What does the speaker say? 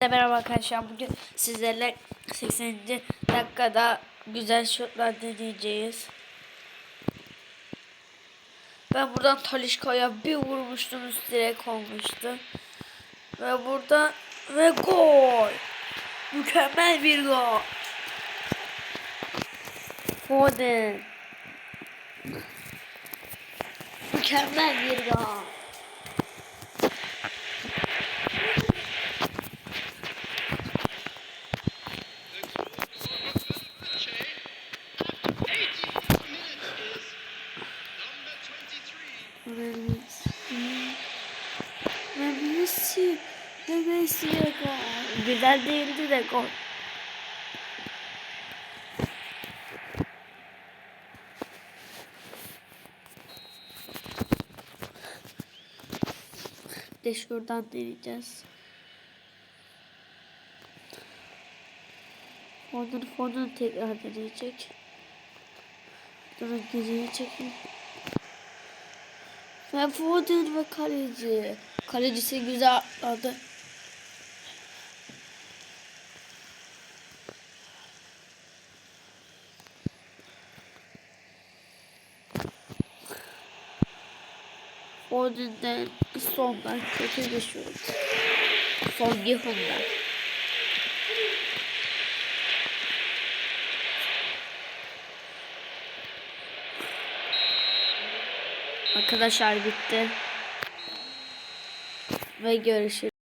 Merhaba arkadaşlar bugün sizlerle 80. dakikada güzel şutlar deneyeceğiz. Ben buradan Talişka'ya bir vurmuştum üst direk olmuştu. Ve burada ve gol. Mükemmel bir gol. Foden. Mükemmel bir gol. Ve Messi ve Messi'ye gol. Güzel değildi de gol. De şuradan deneyeceğiz. Foden Foden tekrar deneyecek. Durun geriye çekin. Ve Foden ve kaleci. Kalecisi güzel atladı. Foden'den sondan kötü bir şut. Son Gihun'dan. Arkadaşlar bitti. Ve görüşürüz.